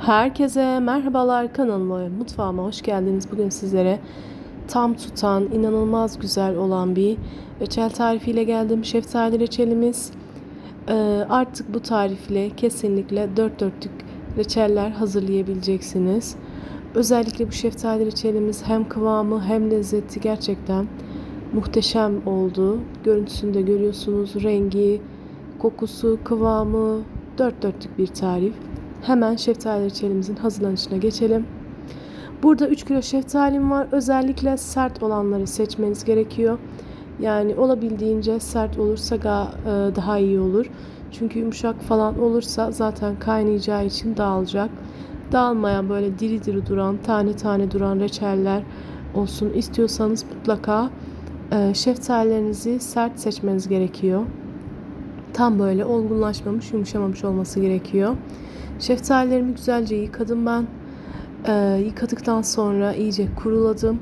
Herkese merhabalar kanalıma ve mutfağıma hoş geldiniz. Bugün sizlere tam tutan, inanılmaz güzel olan bir reçel tarifiyle geldim. Şeftali reçelimiz. Ee, artık bu tarifle kesinlikle dört dörtlük reçeller hazırlayabileceksiniz. Özellikle bu şeftali reçelimiz hem kıvamı hem lezzeti gerçekten muhteşem oldu. Görüntüsünü de görüyorsunuz. Rengi, kokusu, kıvamı dört dörtlük bir tarif. Hemen şeftali reçelimizin hazırlanışına geçelim. Burada 3 kilo şeftalim var. Özellikle sert olanları seçmeniz gerekiyor. Yani olabildiğince sert olursa e, daha iyi olur. Çünkü yumuşak falan olursa zaten kaynayacağı için dağılacak. Dağılmayan böyle diri diri duran, tane tane duran reçeller olsun istiyorsanız mutlaka e, şeftalilerinizi sert seçmeniz gerekiyor. Tam böyle olgunlaşmamış, yumuşamamış olması gerekiyor. Şeftalilerimi güzelce yıkadım ben. Ee, yıkadıktan sonra iyice kuruladım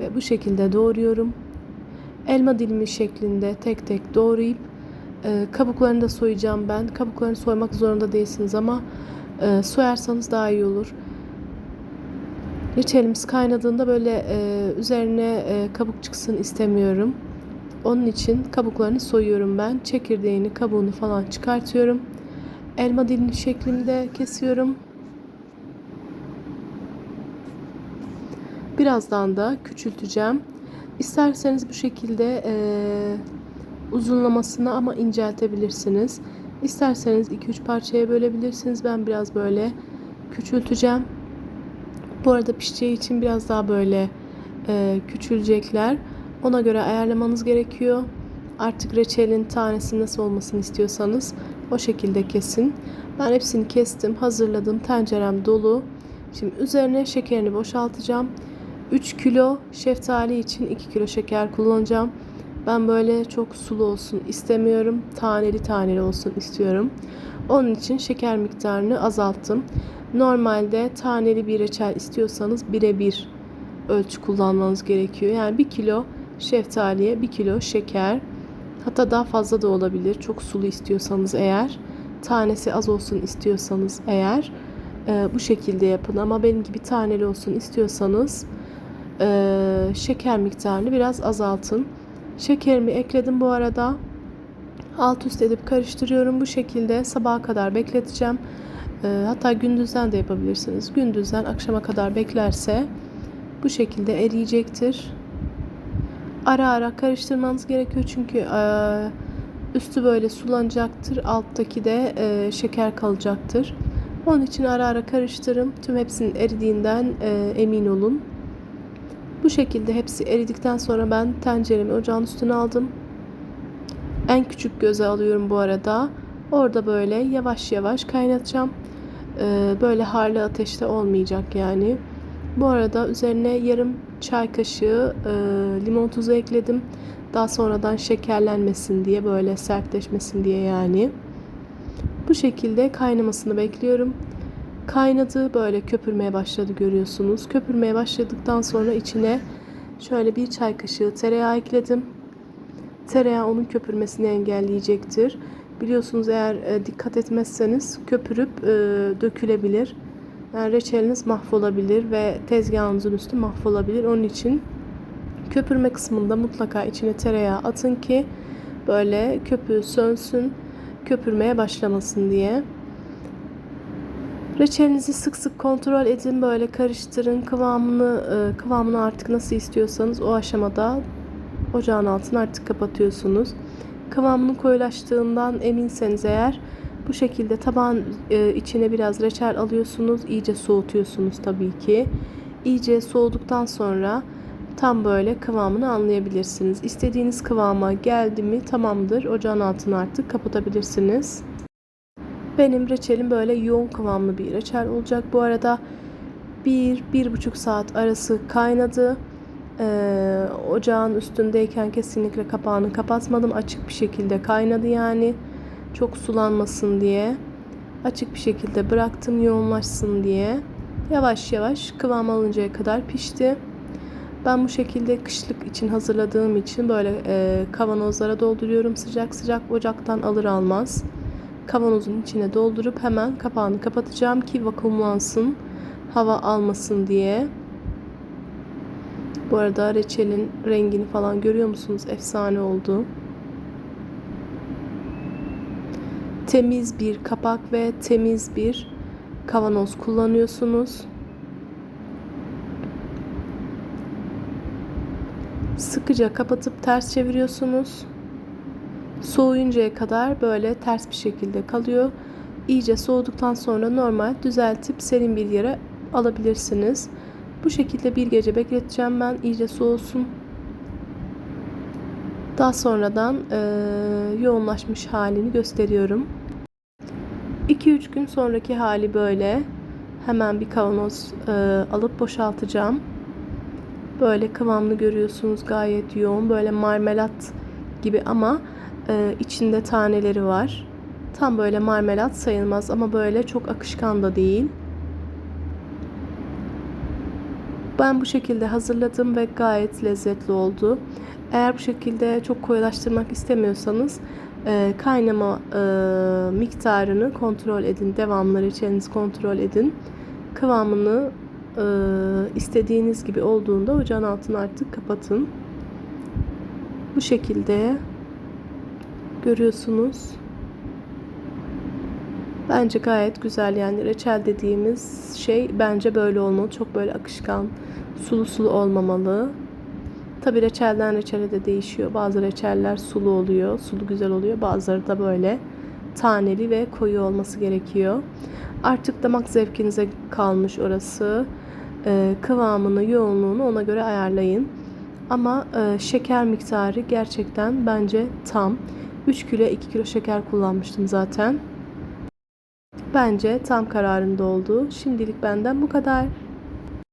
ve bu şekilde doğruyorum. Elma dilimi şeklinde tek tek doğrayıp e, kabuklarını da soyacağım ben. Kabuklarını soymak zorunda değilsiniz ama e, soyarsanız daha iyi olur. Reçelimiz kaynadığında böyle e, üzerine e, kabuk çıksın istemiyorum. Onun için kabuklarını soyuyorum ben. Çekirdeğini, kabuğunu falan çıkartıyorum. Elma dilimi şeklinde kesiyorum. Birazdan da küçülteceğim. İsterseniz bu şekilde e, uzunlamasını ama inceltebilirsiniz. İsterseniz 2-3 parçaya bölebilirsiniz. Ben biraz böyle küçülteceğim. Bu arada pişeceği için biraz daha böyle e, küçülecekler. Ona göre ayarlamanız gerekiyor. Artık reçelin tanesi nasıl olmasını istiyorsanız o şekilde kesin. Ben hepsini kestim, hazırladım. Tencerem dolu. Şimdi üzerine şekerini boşaltacağım. 3 kilo şeftali için 2 kilo şeker kullanacağım. Ben böyle çok sulu olsun istemiyorum. Taneli taneli olsun istiyorum. Onun için şeker miktarını azalttım. Normalde taneli bir reçel istiyorsanız birebir ölçü kullanmanız gerekiyor. Yani 1 kilo şeftaliye 1 kilo şeker. Hatta daha fazla da olabilir. Çok sulu istiyorsanız eğer. Tanesi az olsun istiyorsanız eğer. E, bu şekilde yapın. Ama benim gibi taneli olsun istiyorsanız e, şeker miktarını biraz azaltın. Şekerimi ekledim bu arada. Alt üst edip karıştırıyorum. Bu şekilde sabaha kadar bekleteceğim. E, hatta gündüzden de yapabilirsiniz. Gündüzden akşama kadar beklerse bu şekilde eriyecektir. Ara ara karıştırmanız gerekiyor çünkü üstü böyle sulanacaktır. Alttaki de şeker kalacaktır. Onun için ara ara karıştırın. Tüm hepsinin eridiğinden emin olun. Bu şekilde hepsi eridikten sonra ben tenceremi ocağın üstüne aldım. En küçük göze alıyorum bu arada. Orada böyle yavaş yavaş kaynatacağım. Böyle harlı ateşte olmayacak yani. Bu arada üzerine yarım çay kaşığı e, limon tuzu ekledim. Daha sonradan şekerlenmesin diye böyle sertleşmesin diye yani. Bu şekilde kaynamasını bekliyorum. Kaynadı böyle köpürmeye başladı görüyorsunuz. Köpürmeye başladıktan sonra içine şöyle bir çay kaşığı tereyağı ekledim. Tereyağı onun köpürmesini engelleyecektir. Biliyorsunuz eğer e, dikkat etmezseniz köpürüp e, dökülebilir. Yani reçeliniz mahvolabilir ve tezgahınızın üstü mahvolabilir. Onun için köpürme kısmında mutlaka içine tereyağı atın ki böyle köpüğü sönsün, köpürmeye başlamasın diye. Reçelinizi sık sık kontrol edin, böyle karıştırın. Kıvamını e, kıvamını artık nasıl istiyorsanız o aşamada ocağın altını artık kapatıyorsunuz. Kıvamının koyulaştığından eminseniz eğer bu şekilde tabağın e, içine biraz reçel alıyorsunuz. iyice soğutuyorsunuz tabii ki. İyice soğuduktan sonra tam böyle kıvamını anlayabilirsiniz. İstediğiniz kıvama geldi mi tamamdır. Ocağın altını artık kapatabilirsiniz. Benim reçelim böyle yoğun kıvamlı bir reçel olacak. Bu arada 1-1,5 saat arası kaynadı. Ee, ocağın üstündeyken kesinlikle kapağını kapatmadım. Açık bir şekilde kaynadı yani çok sulanmasın diye açık bir şekilde bıraktım yoğunlaşsın diye. Yavaş yavaş kıvam alıncaya kadar pişti. Ben bu şekilde kışlık için hazırladığım için böyle e, kavanozlara dolduruyorum sıcak sıcak ocaktan alır almaz. kavanozun içine doldurup hemen kapağını kapatacağım ki vakumlansın, hava almasın diye. Bu arada reçelin rengini falan görüyor musunuz? Efsane oldu. Temiz bir kapak ve temiz bir kavanoz kullanıyorsunuz. Sıkıca kapatıp ters çeviriyorsunuz. Soğuyuncaya kadar böyle ters bir şekilde kalıyor. İyice soğuduktan sonra normal düzeltip serin bir yere alabilirsiniz. Bu şekilde bir gece bekleteceğim ben iyice soğusun. Daha sonradan e, yoğunlaşmış halini gösteriyorum. 2-3 gün sonraki hali böyle. Hemen bir kavanoz e, alıp boşaltacağım. Böyle kıvamlı görüyorsunuz gayet yoğun. Böyle marmelat gibi ama e, içinde taneleri var. Tam böyle marmelat sayılmaz ama böyle çok akışkan da değil. Ben bu şekilde hazırladım ve gayet lezzetli oldu. Eğer bu şekilde çok koyulaştırmak istemiyorsanız e, kaynama e, miktarını kontrol edin. Devamlı reçelinizi kontrol edin. Kıvamını e, istediğiniz gibi olduğunda ocağın altını artık kapatın. Bu şekilde görüyorsunuz. Bence gayet güzel yani reçel dediğimiz şey bence böyle olmalı. Çok böyle akışkan, sulu sulu olmamalı. Tabi reçelden reçele de değişiyor. Bazı reçeller sulu oluyor, sulu güzel oluyor. Bazıları da böyle taneli ve koyu olması gerekiyor. Artık damak zevkinize kalmış orası. Ee, kıvamını, yoğunluğunu ona göre ayarlayın. Ama e, şeker miktarı gerçekten bence tam. 3 kilo 2 kilo şeker kullanmıştım zaten. Bence tam kararında oldu. Şimdilik benden bu kadar.